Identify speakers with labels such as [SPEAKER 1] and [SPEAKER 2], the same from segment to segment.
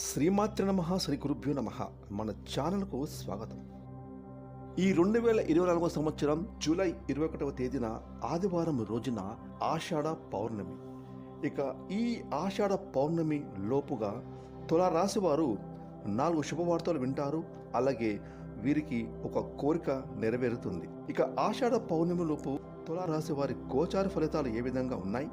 [SPEAKER 1] శ్రీమాత్రి నమ శ్రీ గురుభ్యో నమ. మన ఛానల్కు స్వాగతం. ఈ రెండు వేల ఇరవై నాలుగవ సంవత్సరం జూలై ఇరవై ఒకటవ తేదీన ఆదివారం రోజున ఆషాఢ పౌర్ణమి. ఇక ఈ ఆషాఢ పౌర్ణమి లోపుగా తులారాశి వారు నాలుగు శుభవార్తలు వింటారు అలాగే వీరికి ఒక కోరిక నెరవేరుతుంది. ఇక ఆషాఢ పౌర్ణమి లోపు తులారాశి వారి గోచార ఫలితాలు ఏ విధంగా ఉన్నాయి?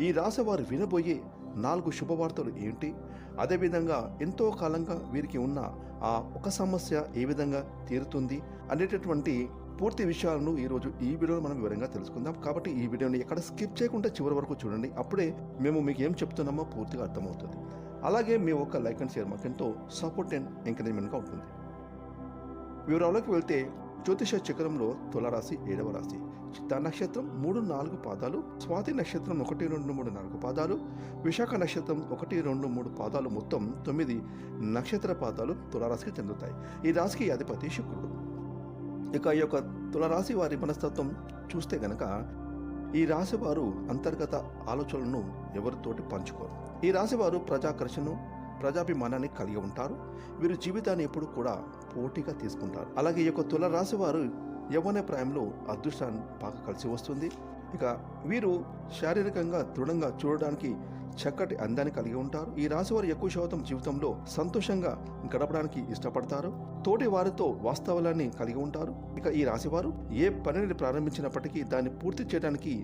[SPEAKER 1] ఈ రాశి వారు వినబోయే నాలుగు శుభవార్తలు ఏంటి? అదేవిధంగా ఎంతో కాలంగా వీరికి ఉన్న ఆ ఒక సమస్య ఏ విధంగా తీరుతుంది అనేటటువంటి పూర్తి విషయాలను ఈరోజు ఈ వీడియోలో మనం వివరంగా తెలుసుకుందాం. కాబట్టి ఈ వీడియోని ఎక్కడ స్కిప్ చేయకుండా చివరి వరకు చూడండి. అప్పుడే మేము మీకు ఏం చెప్తున్నామో పూర్తిగా అర్థమవుతుంది. అలాగే మీ ఒక్క లైక్ అండ్ షేర్ మాకు ఎంతో సపోర్ట్ అండ్ ఎంకరేజ్మెంట్గా ఉంటుంది. వివరాల్లోకి వెళ్తే జ్యోతిష చక్రంలో తులరాశి ఏడవ రాశి. చిత్తా నక్షత్రం మూడు నాలుగు పాదాలు స్వాతి నక్షత్రం ఒకటి రెండు మూడు నాలుగు పాదాలు విశాఖ నక్షత్రం ఒకటి రెండు మూడు పాదాలు మొత్తం తొమ్మిది నక్షత్ర పాదాలు తులారాశికి చెందుతాయి. ఈ రాశికి అధిపతి శుక్రుడు. ఇక ఈ యొక్క తులరాశి వారి మనస్తత్వం చూస్తే గనక ఈ రాశి వారు అంతర్గత ఆలోచనలను ఎవరితోటి పంచుకోరు. ఈ రాశి వారు ప్రజాకర్షను ప్రజాభిమానాన్ని కలిగి ఉంటారు. వీరు జీవితాన్ని ఎప్పుడు కూడా పోటీగా తీసుకుంటారు. అలాగే ఈ యొక్క తుల రాశి వారు యవ్వన ప్రాయంలో అదృష్టాన్ని బాగా కలిసి వస్తుంది. ఇక వీరు శారీరకంగా దృఢంగా చూడడానికి చక్కటి అందాన్ని కలిగి ఉంటారు. ఈ రాశి వారు ఎక్కువ శాతం జీవితంలో సంతోషంగా గడపడానికి ఇష్టపడతారు. తోటి వారితో వాస్తవాలని కలిగి ఉంటారు. ఇక ఈ రాశి వారు ఏ పనిని ప్రారంభించినప్పటికీ దాన్ని పూర్తి చేయడానికి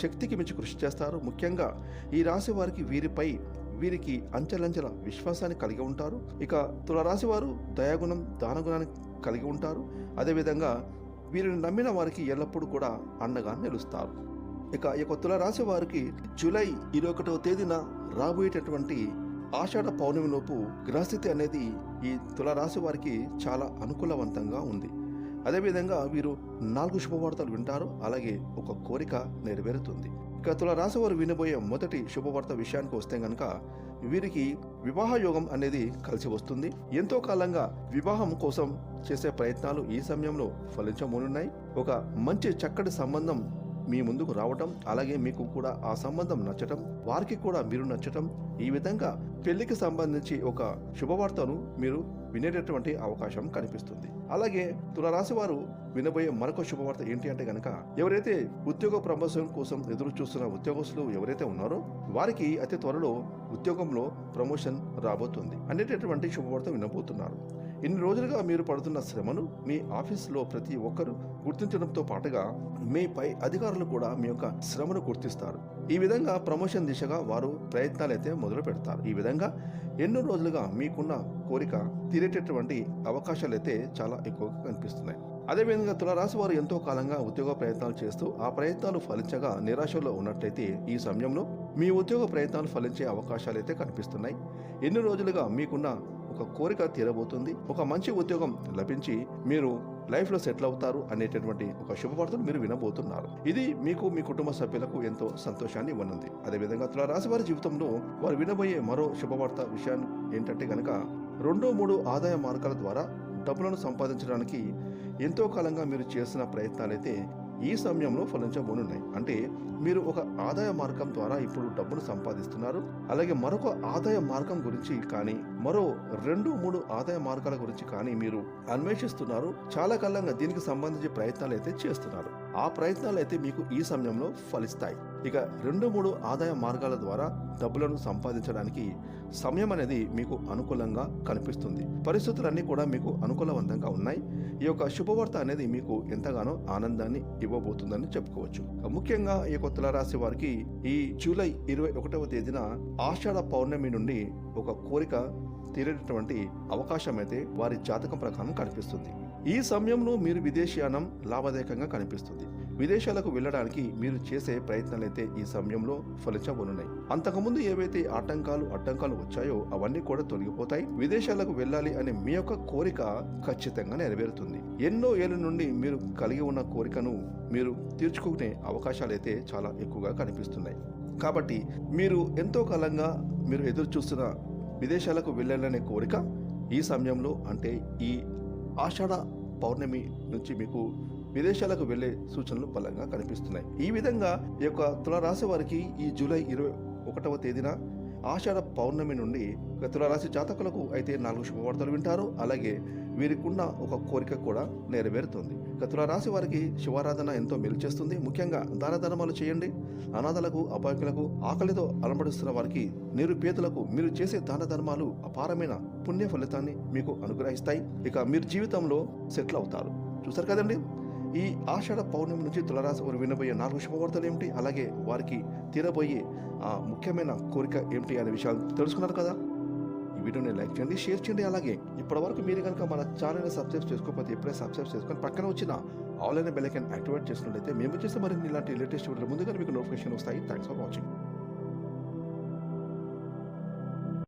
[SPEAKER 1] శక్తికి మించి కృషి చేస్తారు. ముఖ్యంగా ఈ రాశి వారికి వీరిపై వీరికి అంచెలంచెల విశ్వాసాన్ని కలిగి ఉంటారు. ఇక తులరాశి వారు దయాగుణం దానగుణాన్ని కలిగి ఉంటారు. అదేవిధంగా వీరిని నమ్మిన వారికి ఎల్లప్పుడూ కూడా అండగా నిలుస్తారు. ఇక ఈ యొక్క తులరాశి వారికి జూలై ఇరవై ఒకటవ తేదీన రాబోయేటటువంటి ఆషాఢ పౌర్ణమిలోపు గ్రహస్థితి అనేది ఈ తులరాశి వారికి చాలా అనుకూలవంతంగా ఉంది. అదేవిధంగా వీరు నాలుగు శుభవార్తలు వింటారు. అలాగే ఒక కోరిక నెరవేరుతుంది. ఇక తులరాశి వారు వినబోయే మొదటి శుభవార్త విషయానికి వస్తే గనక వీరికి వివాహ యోగం అనేది కలిసి వస్తుంది. ఎంతో కాలంగా వివాహం కోసం చేసే ప్రయత్నాలు ఈ సమయంలో ఫలించమనున్నాయి ఒక మంచి చక్కటి సంబంధం మీ ముందుకు రావటం అలాగే మీకు కూడా ఆ సంబంధం నచ్చటం వారికి కూడా మీరు నచ్చటం ఈ విధంగా పెళ్ళికి సంబంధించి ఒక శుభవార్తను మీరు వినేటటువంటి అవకాశం కనిపిస్తుంది. అలాగే తులరాశి వారు వినబోయే మరొక శుభవార్త ఏంటి అంటే గనక ఎవరైతే ఉద్యోగ ప్రమోషన్ కోసం ఎదురు చూస్తున్న ఉద్యోగస్తులు ఎవరైతే ఉన్నారో వారికి అతి త్వరలో ఉద్యోగంలో ప్రమోషన్ రాబోతుంది. అనేటటువంటి శుభవార్త వినబోతున్నారు. ఇన్ని రోజులుగా మీరు పడుతున్న శ్రమను మీ ఆఫీసులో ప్రతి ఒక్కరూ గుర్తించడంతో పాటుగా మీ పై అధికారులు కూడా మీ యొక్క శ్రమను గుర్తిస్తారు. ఈ విధంగా ప్రమోషన్ దిశగా వారు ప్రయత్నాలు అయితే మొదలు పెడతారు. ఈ విధంగా ఎన్నో రోజులుగా మీకున్న కోరిక తీరేటటువంటి అవకాశాలు అయితే చాలా ఎక్కువగా కనిపిస్తున్నాయి. అదేవిధంగా తులరాశి వారు ఎంతో కాలంగా ఉద్యోగ ప్రయత్నాలు చేస్తూ ఆ ప్రయత్నాలు ఫలించగా నిరాశలో ఉన్నట్లయితే ఈ సమయంలో మీ ఉద్యోగ ప్రయత్నాలు ఫలించే అవకాశాలు అయితే కనిపిస్తున్నాయి. ఎన్ని రోజులుగా మీకున్న ఒక కోరిక తీరబోతుంది. ఒక మంచి ఉద్యోగం లభించి మీరు లైఫ్లో సెటిల్ అవుతారు అనేటటువంటి ఒక శుభవార్తను మీరు వినబోతున్నారు. ఇది మీకు మీ కుటుంబ సభ్యులకు ఎంతో సంతోషాన్ని ఇవ్వనుంది. అదేవిధంగా తులారాశి వారి జీవితంలో వారు వినబోయే మరో శుభవార్త విషయాన్ని ఏంటంటే కనుక రెండో మూడు ఆదాయ మార్గాల ద్వారా డబ్బులను సంపాదించడానికి ఎంతో కాలంగా మీరు చేసిన ప్రయత్నాలైతే ఈ సమయంలో ఫలించబోనున్నాయి. అంటే మీరు ఒక ఆదాయ మార్గం ద్వారా ఇప్పుడు డబ్బును సంపాదిస్తున్నారు. అలాగే మరొక ఆదాయ మార్గం గురించి కానీ మరో రెండు మూడు ఆదాయ మార్గాల గురించి కానీ మీరు అన్వేషిస్తున్నారు. చాలా కాలంగా దీనికి సంబంధించి ప్రయత్నాలు అయితే చేస్తున్నారు. ఆ ప్రయత్నాలు అయితే మీకు ఈ సమయంలో ఫలిస్తాయి. ఇక రెండు మూడు ఆదాయ మార్గాల ద్వారా డబ్బులను సంపాదించడానికి సమయం అనేది మీకు అనుకూలంగా కనిపిస్తుంది. పరిస్థితులన్నీ కూడా మీకు అనుకూలవంతంగా ఉన్నాయి. ఈ యొక్క శుభవార్త అనేది మీకు ఎంతగానో ఆనందాన్ని ఇవ్వబోతుందని చెప్పుకోవచ్చు. ముఖ్యంగా ఈ యొక్క తులారాశి వారికి ఈ జూలై ఇరవై ఒకటవ తేదీన ఆషాఢ పౌర్ణమి నుండి ఒక కోరిక తీరేటటువంటి అవకాశం అయితే వారి జాతకం ప్రకారం కనిపిస్తుంది. ఈ సమయంలో మీరు విదేశీయానం లాభదాయకంగా కనిపిస్తుంది. విదేశాలకు వెళ్ళడానికి మీరు చేసే ప్రయత్నాలైతే ఈ సమయంలో ఫలించబోనున్నాయి. అంతకుముందు ఏవైతే ఆటంకాలు అడ్డంకాలు వచ్చాయో అవన్నీ కూడా తొలగిపోతాయి. విదేశాలకు వెళ్ళాలి అనే మీ యొక్క కోరిక ఖచ్చితంగా నెరవేరుతుంది. ఎన్నో ఏళ్ళ నుండి మీరు కలిగి ఉన్న కోరికను మీరు తీర్చుకునే అవకాశాలైతే చాలా ఎక్కువగా కనిపిస్తున్నాయి. కాబట్టి మీరు ఎంతో కాలంగా మీరు ఎదురు చూస్తున్న విదేశాలకు వెళ్ళాలనే కోరిక ఈ సమయంలో అంటే ఈ ఆషాఢ పౌర్ణమి నుంచి మీకు విదేశాలకు వెళ్ళే సూచనలు బలంగా కనిపిస్తున్నాయి. ఈ విధంగా ఈ యొక్క తులరాశి వారికి ఈ జూలై ఇరవై ఒకటవ తేదీన ఆషాఢ పౌర్ణమి నుండి ఇక తులారాశి జాతకులకు అయితే నాలుగు శుభవార్తలు వింటారు. అలాగే వీరికున్న ఒక కోరిక కూడా నెరవేరుతుంది. ఇక తులారాశి వారికి శివారాధన ఎంతో మేలు చేస్తుంది. ముఖ్యంగా దాన ధర్మాలు చేయండి. అనాథలకు అపాయకులకు ఆకలితో అలమడిస్తున్న వారికి నిరుపేదలకు మీరు చేసే దాన ధర్మాలు అపారమైన పుణ్య ఫలితాన్ని మీకు అనుగ్రహిస్తాయి. ఇక మీరు జీవితంలో సెటిల్ అవుతారు. చూసారు కదండి? ఈ ఆషాఢ పౌర్ణమి నుంచి తులరాశి వారు వినబోయే నాలుగు శుభవార్తలు ఏమిటి? అలాగే వారికి తీరబోయే ఆ ముఖ్యమైన కోరిక ఏమిటి అనే విషయాలు తెలుసుకున్నారు కదా? ఈ వీడియోని లైక్ చేయండి షేర్ చేయండి అలాగే ఇప్పటివరకు మీరు కనుక మన ఛానల్ని సబ్స్క్రైబ్ చేసుకోకపోతే ఇప్పుడే సబ్స్క్రైబ్ చేసుకొని పక్కన వచ్చిన ఆన్లైన్ బెల్ ఐకాన్ యాక్టివేట్ చేసినట్లయితే మేము చేసే మరిన్ని ఇలాంటి లేటెస్ట్ వీడియోలు ముందుగా మీకు నోటిఫికేషన్ వస్తాయి. Thanks for watching